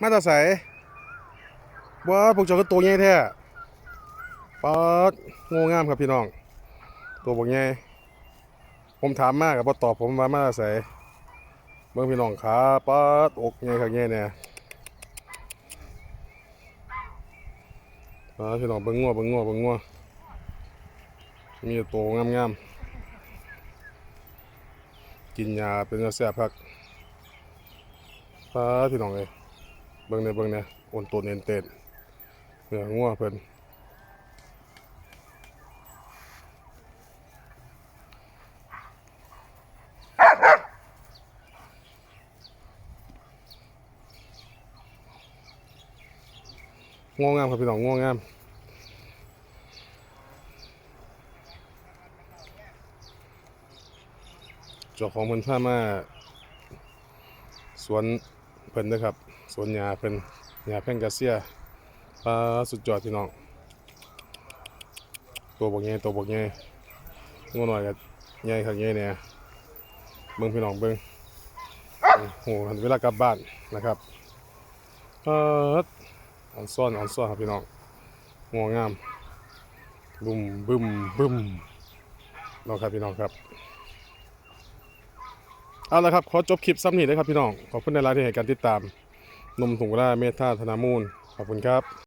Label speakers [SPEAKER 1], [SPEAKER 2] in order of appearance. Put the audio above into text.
[SPEAKER 1] มาตาใสว้าพวกเจ้าก็ตัวใหญ่แท้ป๊าดโง่งามครับพี่น้อง ตัวบักใหญ่ผมถามมากกับบ่ตอบผมว่ามาตาใสเบิ่งพี่น้องขาป๊าดอกใหญ่คักใหญ่แน่ป๊าพี่น้องเบิ่งงัวเบิ่งงัวเบิ่งงัวมีตัวงามๆกินยาเป็นยาแซ่บพักป๊าพี่น้องเอ้ย เบิ่งเนี่ยเบิ่งเนี่ยโอนตัวเน้นเต้นเนื้องัวเพิ่นง่วงงามครับพี่น้องง่วงงามเจ้าของเพิ่นพามาสวน เพิ่นนะครับสวนหญ้าเพิ่นหญ้าแพงกาเซียปลาสุดยอดพี่น้อง ตัวบกใหญ่ตัวบกใหญ่งัวหน่อยก็ใหญ่คักใหญ่แหน่ยเบิ่งพี่น้องเบิ่งโอ้โหเวลากลับบ้านนะครับเอออ่อนซ่อนอ่อนซ่อนครับพี่น้องงองามบุ้มบึ้มบึ้มน้องครับพี่น้องครับ เอาละครับ ขอจบคลิปซ้ำนี้เลยครับพี่น้อง ขอบคุณในไลน์ที่ให้การติดตามนมถุงกระเมธาธนามูล ขอบคุณครับ